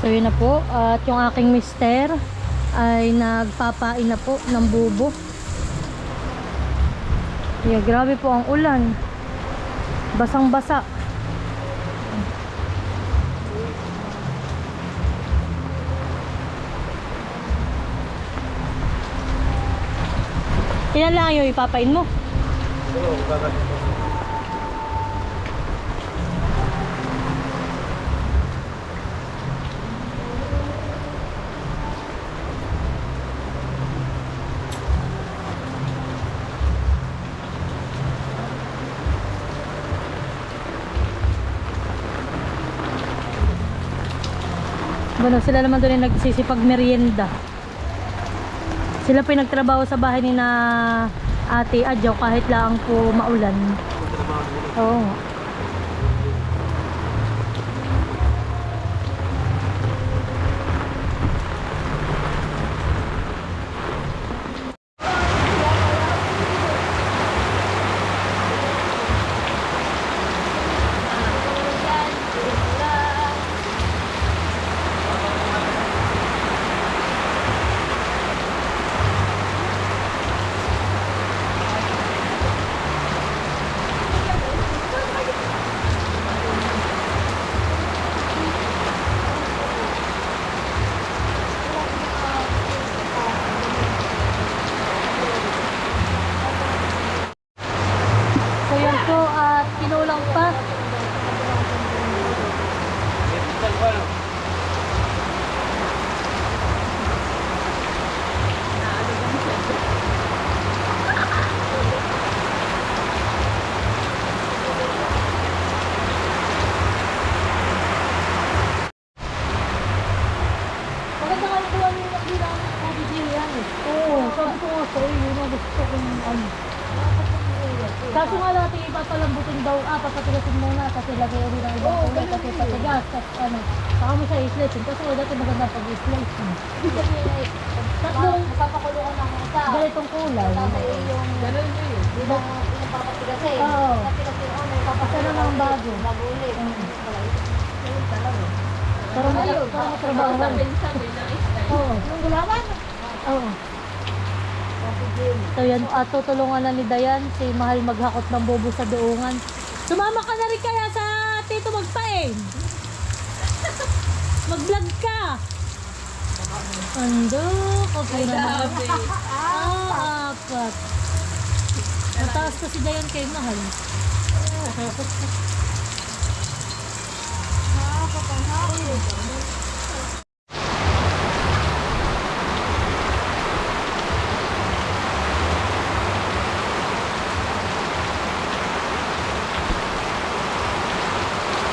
So yun na po. At yung aking mister ay nagpapain na po ng bubo. Yeah, grabe po ang ulan. Basang-basa. Ilan lang yung ipapain mo? Bueno, sila naman doon yung nagsisipag merienda. Sila po yung nagtrabaho sa bahay ni na ate Adjo kahit lang po maulan. Oo. nga. Ah, papatigasin muna kasi lagay ulit ng ibang kulay kasi patigas, tapos ano, saka mo siya i-slice. Kasi wala dati maganda pag-i-slice. eh. Tatlong Papakulungan ng isa. ganitong kulay. Tapos yung... Ganun mo yun. Yung, yung papatigasin. Oo. Papatigasin yung ano, yung Tapos ano naman bago. Magulit. Oo. Ganun talaga. Pero mo, pero mo trabaho. Oo. Yung gulaman. Oo. So yan, at tutulungan na ni Dayan si Mahal maghakot ng bobo sa doongan. Sumama ka na rin kaya sa tito magpain. Mag-vlog ka. Ando, kapay na naman. Ah, apat. Mataas pa si Dayan kay Mahal.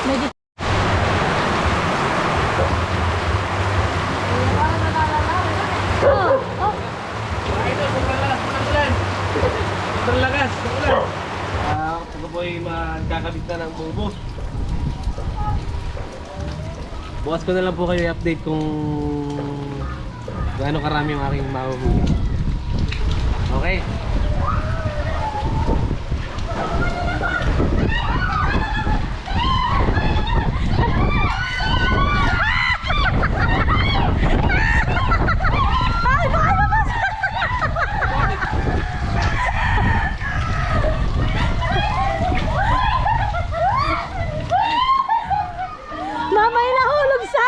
Medyo Oh, oh. Sobrang lakas, ulan. Ah, ako po ay magkakabit na ng bubo. Bukas ko na lang po kayo i-update kung gaano karami yung aking mahuhuli. Okay? Mamay nahulog sa...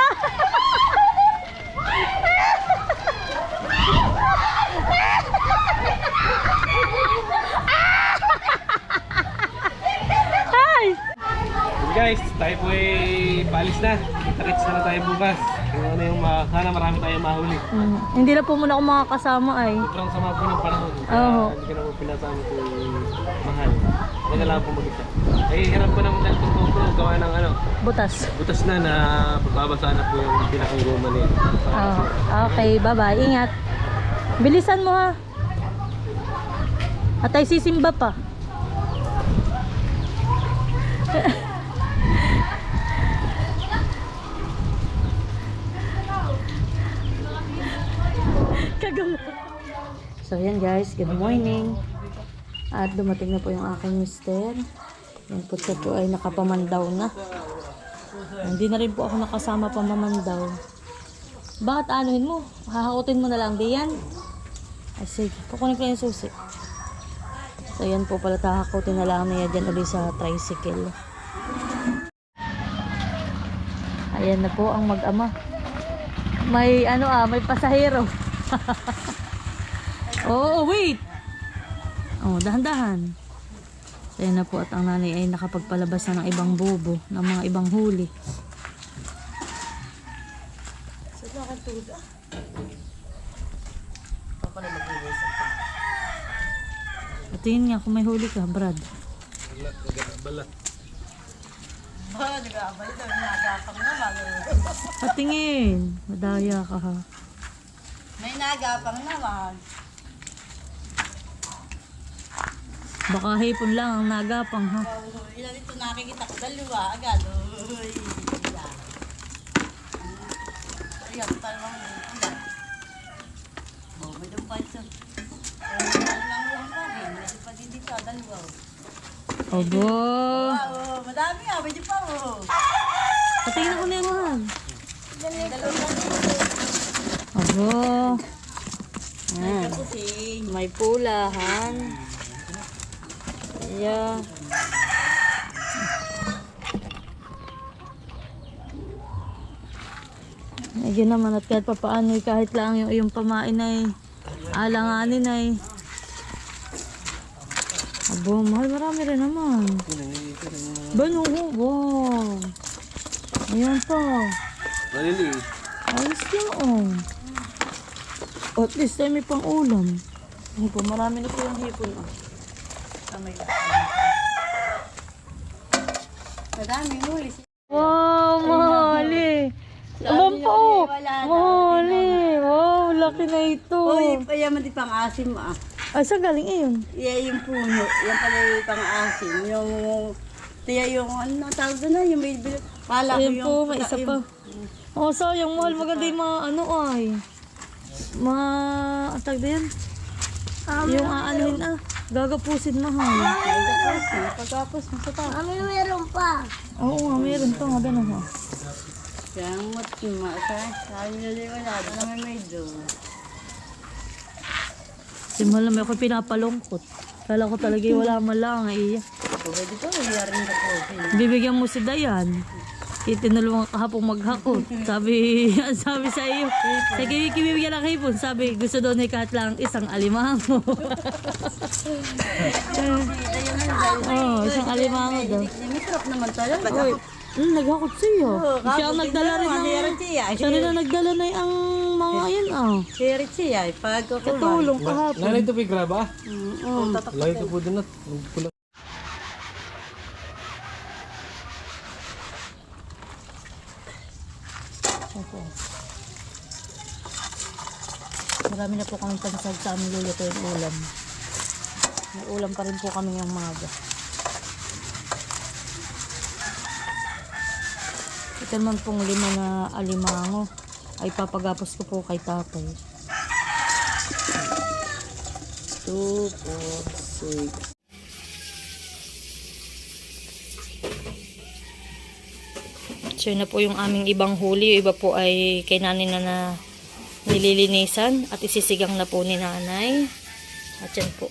Ay! Yun guys, tayo po ay paalis na. Kita-kits na tayo bukas. Kung ano yung ma- sana marami tayong mahuli. Mm, hindi na po muna ako makakasama ay. Sobrang sama po ng panahon. Oo. Kaya Hindi ko na po pinasama po mahal. Na lang po mag-isa. Ay, hirap ko naman dahil itong GoPro. Gawa ng ano, Butas. butas na na babasa na po yung pinakang goma niya. Oh, okay, bye-bye. Ingat. Bilisan mo ha. At ay sisimba pa. Kagam. So yan guys, good morning. At dumating na po yung aking mister. Po siya po ay nakapamandaw na. Hindi na rin po ako nakasama pamamandaw. Bakit anuhin mo? Hahakutin mo na lang di yan? Ay sige, kukunin ko yung susi. So yan po pala, hahakutin na lang niya dyan ulit sa tricycle. Ayan na po ang mag-ama. May ano ah, may pasahero. oh, wait! Oh, dahan-dahan. So, na po at ang nanay ay nakapagpalabas na ng ibang bobo, ng mga ibang huli. Patingin nga kung may huli ka, Brad. Bala, bala. Ba, nag-aabay daw. Nagapang naman. Patingin. Madaya ka ha. May nagapang naman. Baka hipon lang ang nagapang ha. Oh, ilan ito nakikita ko. Dalawa agad. Uy. Yan. Ayan, talawang ulan. Oh, may doon pa ito. Obo. Wow, madami ah. Medyo pa oh. Patingin ako na lang. May kapusing. May pulahan. Yeah. Ayun naman at kahit papaano eh, kahit lang yung, yung pamain ay alanganin ay Abo, mahal marami rin naman. Bano, wow. Ayan pa. Maliliit. Ayos lang oh. At least ay may pang ulam. Hipon, marami na po yung hipon ah. Kamay lang. Madami huli. Wow, mahali. Alam niyo, po. eh, na. Mahali. Wow, laki na ito. Uy, payaman di pang asim ah. Ay, saan galing iyon? Iya yung puno. Yan pala yung pang asim. Yung, tiya yung, ano na tawag doon na, yung may bil- Pala ko yung, po, may isa pa. Oh, sayang, mahal. Maganda yung mga ano ay. Mga, ang tag yan? yung aanuhin ah. Gagapusin mahal. Pagkapos, nasa pa. Oo nga, meron pa nga. Ganun ha. Kaya mo, tuma ka. Sabi nila wala. Doon naman may do. Si mahal naman ako pinapalungkot. Kala ko talaga yung wala man lang. Ay, Pwede pa, wala rin ka po. Bibigyan mo si Dayan. Itinulungan ka hapong maghakot. Sabi, sabi sa iyo, sige, kibibigyan ng hipon. Sabi, gusto daw ni kahit lang isang alimango. oh, isang alimango daw. May sarap naman. Oy, mm, naghakot siya. siya ang nagdala rin ng... Meron siya. Rin ang nagdala na ang mga yan ah. Share siya. Pagkukulay. Katulong kahapon. Nanay ito pigraba. Mm, Lagi ko po din at Marami na po kami pansag sa aming luluto yung ulam. May ulam pa rin po kami ng maga. Ito naman pong lima na alimango ay papagapos ko po kay tatay. 2, 4, 6. So na po yung aming ibang huli. Iba po ay kay nanay na na nililinisan at isisigang na po ni nanay. At yan po.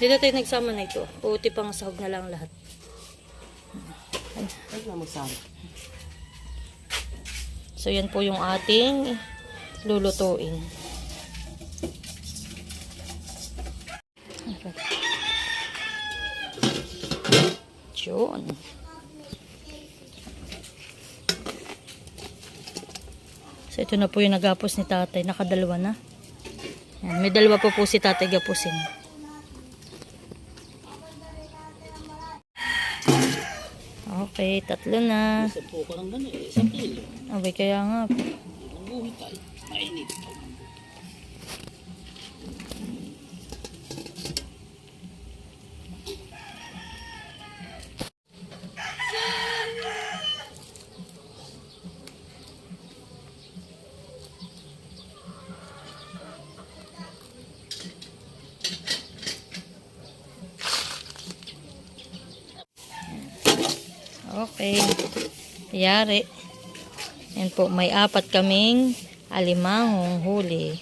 Dito tayo nagsama na ito. Puti pang sahog na lang lahat. So yan po yung ating lulutuin. Yun. So ito na po yung nagapos ni tatay. Nakadalawa na. Yan, may dalawa po po si tatay gapusin. Okay, tatlo na. Sa po ko lang ganun eh. Isang kilo. Okay, kaya nga. Buhi tayo. Mainit. Okay. Yari. Yan po, may apat kaming alimangong huli.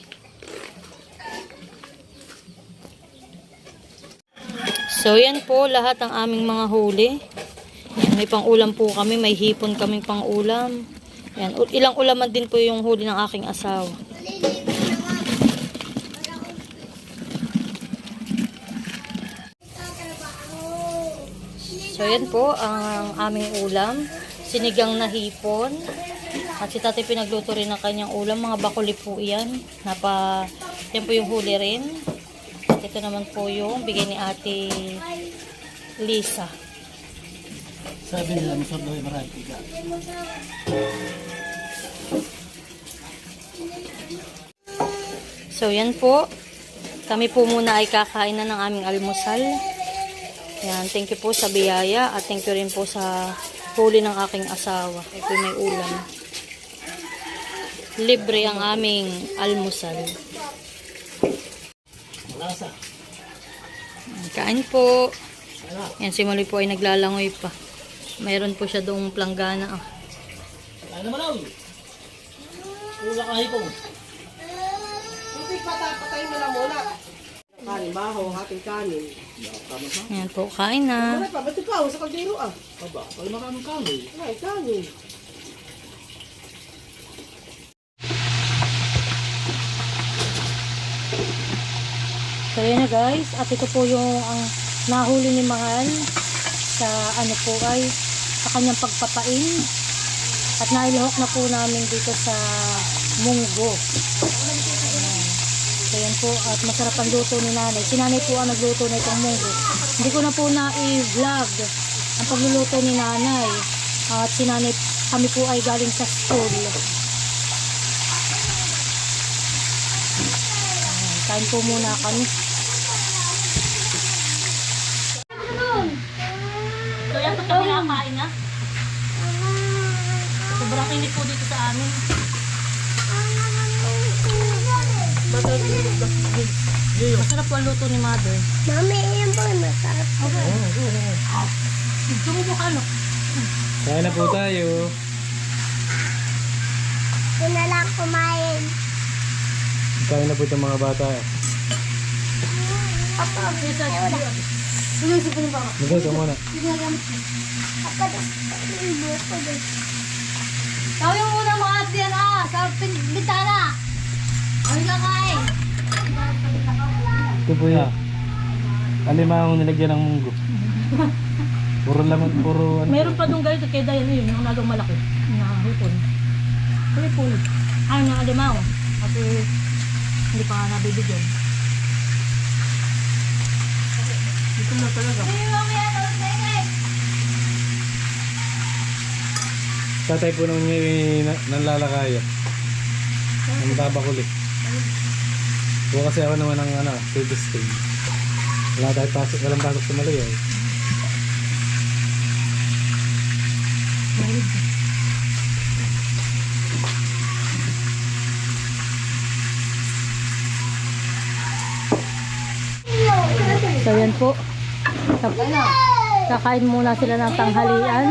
So, yan po lahat ang aming mga huli. Yan, may pang-ulam po kami. May hipon kaming pang-ulam. Yan, ilang ulaman din po yung huli ng aking asawa. So, yan po ang aming ulam. Sinigang na hipon. At si tatay pinagluto rin ng kanyang ulam. Mga bakuli po yan. Napa, yan po yung huli rin. At ito naman po yung bigay ni ate Lisa. Sabi nila, masarap daw yung marami ka. So, yan po. Kami po muna ay kakain na ng aming almusal. Yan, thank you po sa biyaya at thank you rin po sa huli ng aking asawa. Ito may ulam. Libre ang aming almusal. Kain po. Yan, si Maloy po ay naglalangoy pa. Mayroon po siya doong planggana. Ah. Kaya naman ako. Wala ka hipong. Kanin, baho, hating kanin. Yan po, kain na. Ano pa, ba't ikaw sa kaldero ah? Aba, pag maraming kami. Ay, kanin. So yan na guys, at ito po yung ang nahuli ni Mahal sa ano po ay sa kanyang pagpapain. At nailahok na po namin dito sa munggo. Po, at masarap ang luto ni nanay. Si nanay po ang nagluto na itong munggo. Hindi ko na po na-vlog ang pagluluto ni nanay. At si nanay, kami po ay galing sa school. Kain po muna kami. Yan po kami nakakain na. Sobrang init po dito sa amin. Masarap po ang luto ni mother. Mami, yan po masarap. Gusto mo po ano? Kain na po tayo. Yun na lang kumain. Kain na po itong mga bata. Papa, Sumusip po yung baka. Miguel, ka muna. papa, yung doon. Ikaw yung muna mga atiyan ah, sa bintana. Ano ka kain? Ito po yan. Alimahong nilagyan ng munggo. Puro laman, puro ano. Meron pa doon guys kay Dayan yun, yung lalong malaki. Na hipon. Huli po. Ay, na alimaw. Kasi hindi pa nabibigyan. Dito na talaga. Tatay po nung niya nanlalakaya. Ang babakuli. Po kasi ako naman ng ano, service team. Wala tayo pasok, walang pasok sa Malayo. eh. So yan po. Tap- Kakain muna sila ng tanghalian.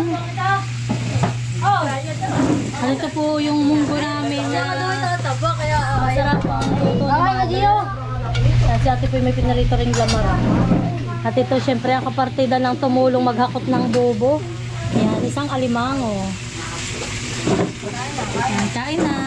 Ano ito po yung munggo namin na luto ni Mother. At si ate po may pinarito ring lamaran. At ito syempre ang kapartida ng tumulong maghakot ng bobo. Yan, isang alimango. Yan, kain na.